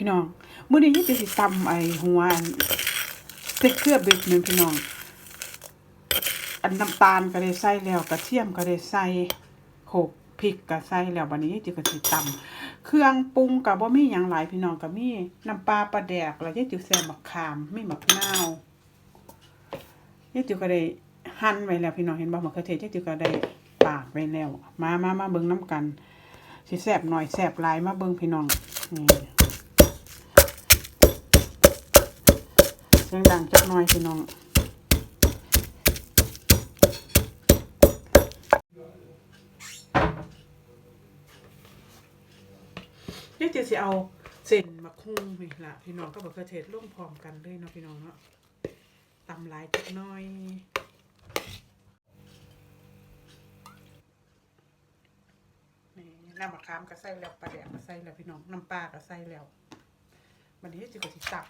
พี่น้องมื้อนี้ยี่สิตำไอ้หัวอันพริกเครือเบ็ดนึงพี่น้อง อันน้ำตาลก็ได้ใส่แล้วกระเทียมก็ได้ใส่โขกพริกก็ใส่แล้วบัดนี้ยี่สิก็สิตำเครื่องปรุงก็บ่มีหยังหลายพี่น้องก็มีน้ำปลาปลาแดกแล้วยี่สิใส่มะขามมีมะนาวยี่สิก็ได้หั่นไว้แล้วพี่น้องเห็นบ่มะเขือเทศยี่สิก็ได้ปาดไว้แล้ว มามามาเบิ่งน้ำกันสิแสบหน่อยแสบหลายมาเบิ่งพี่น้องนี่เสี ยงดังจักหน่อยพี่น้องนี่จะสิเอาเส้นมะคุงนี่ล่ะพี่น้องก็บอกกระเทศร่วมพร้อมกันเลยเนาะพี่น้องเนาะตำลายจักหน่อยน้ำมะขามก็ใส่แล้วปลาแดกก็ใส่แล้วพี่น้องน้ำปลาก็ใส่แล้ววันนี้จิ๋วก็สิตัก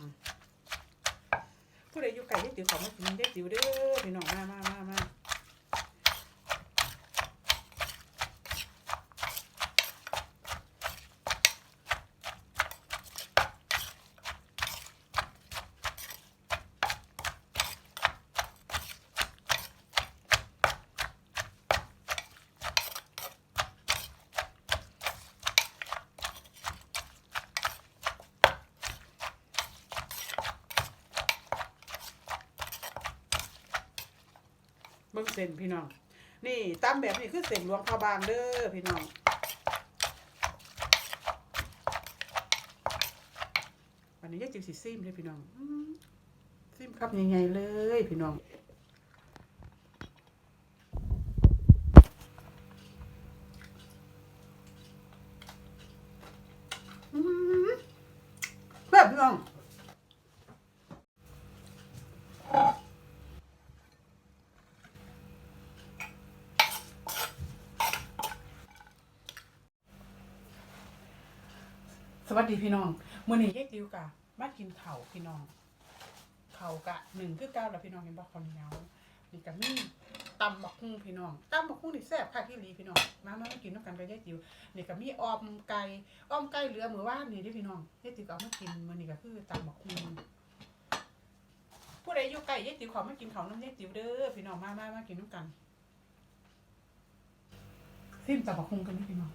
ผู้ใดอยู่ไกลยายติ๋วขอมากินยายติ๋วเด้อพี่น้องมามามามา ส้นพี่น้อง นี่ตามแบบนี้คือเส้นหลวงพระบางเด้อพี่น้องวันนี้ยาจิ๋วสีซิมเลยพี่น้องซิมครับใหญ่ๆเลยพี่น้อง อื้อแบบพี่น้อง สวัสดีพี่น้องมื่อนี้ยายติวกะมากินเข่าพี่น้องเข่ากะหนึ่งคือเก้าแล้วพี่น้องเห็นบ่คนเหนียวนี่กะมีตำบักหุ่งพี่น้องตำบักหุ่งนี่แซ่บค่ะที่ลีพี่น้องมามามากินน้ำกันกับยายติวนี่กะมีออมไก่ออมไก่เหลือมือว่านนี่เด้พี่น้องยายติวก็เอามากินมื่อนี้ก็คือตำบักหุ่งผู้ใดอยู่ใกล้ยายติวขอมากินข้าวน้ำยายติวเด้อพี่น้องมามามากินน้ำกันซิมตำบักหุ่งกันนี่พี่น้อง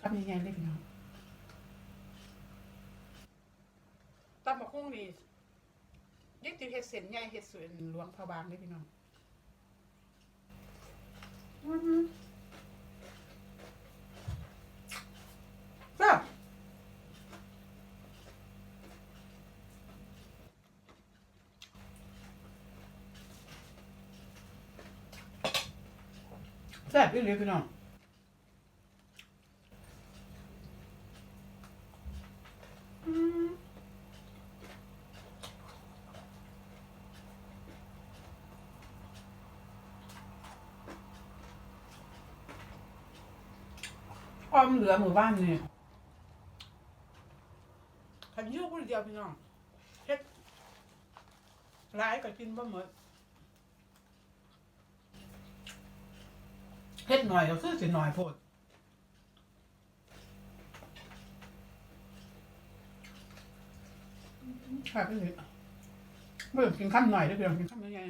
ทำยังไงเลยพี่น้องตำบักหุ่งนี่ยึดติวเห็ดเส้นใหญ่เห็ดส่วนหลวงพระบางเลยพี่น้องอื้อหือแซ่บแซ่บอีหลีพี่น้อง ความเหลือหมู่บ้านนี่ขันยูคนเดียวพี่น้องเฮ็ดร้ายก็กินบ่หมดเฮ็ดหน่อยก็คือสิหน่อยโพดค่ะพี่นี่ไม่ต้องกินข้ามหน่อยได้อพี่น้องกินข้ามยังไง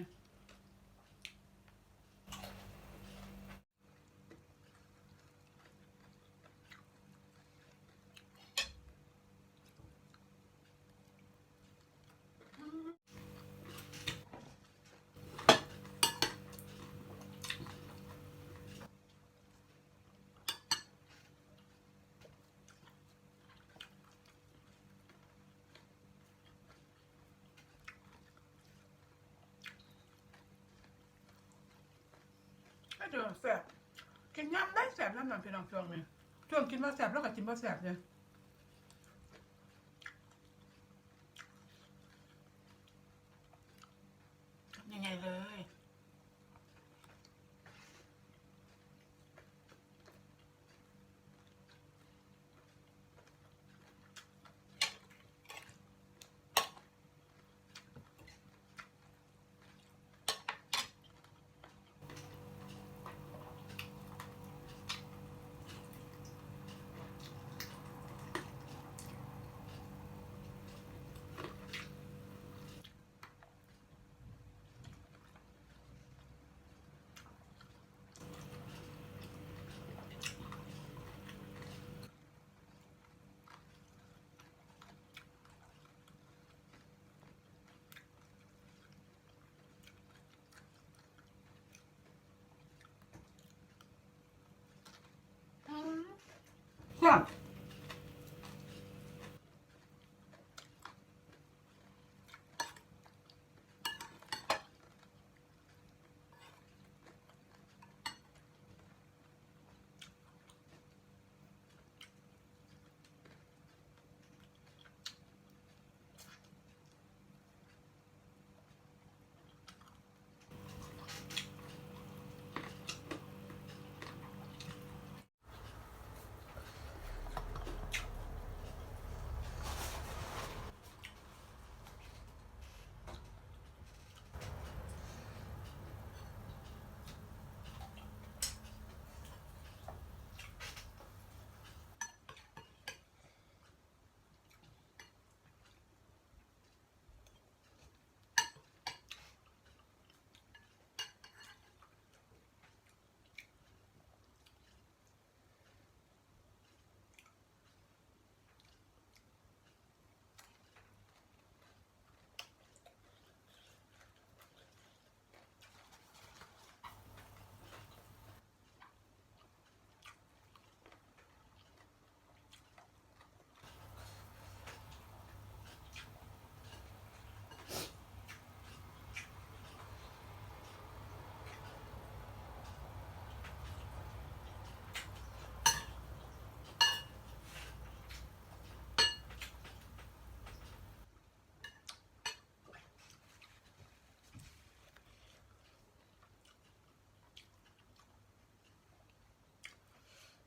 แสบกินยำได้แสบน้ำหนักพี่น้องช่วงนี้ช่วงกินมาแสบแล้วก็กินมาแสบเนี่ย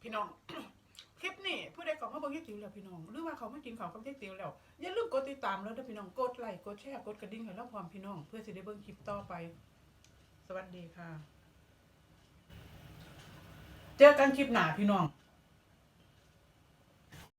พี่น้อง คลิปนี้ผู้ใดเขามาเบิ่งยายติ๋วแล้วพี่น้อง หรือว่าเขาไม่กินข้าวกับยายติ๋วแล้ว อย่าลืมกดติดตามแล้วเด้อพี่น้อง กดไลค์ กดแชร์ กดกระดิ่งให้เราพร้อมพี่น้อง เพื่อสิได้เบิ่งคลิปต่อไป สวัสดีค่ะ เจอกันคลิปหน้าพี่น้อง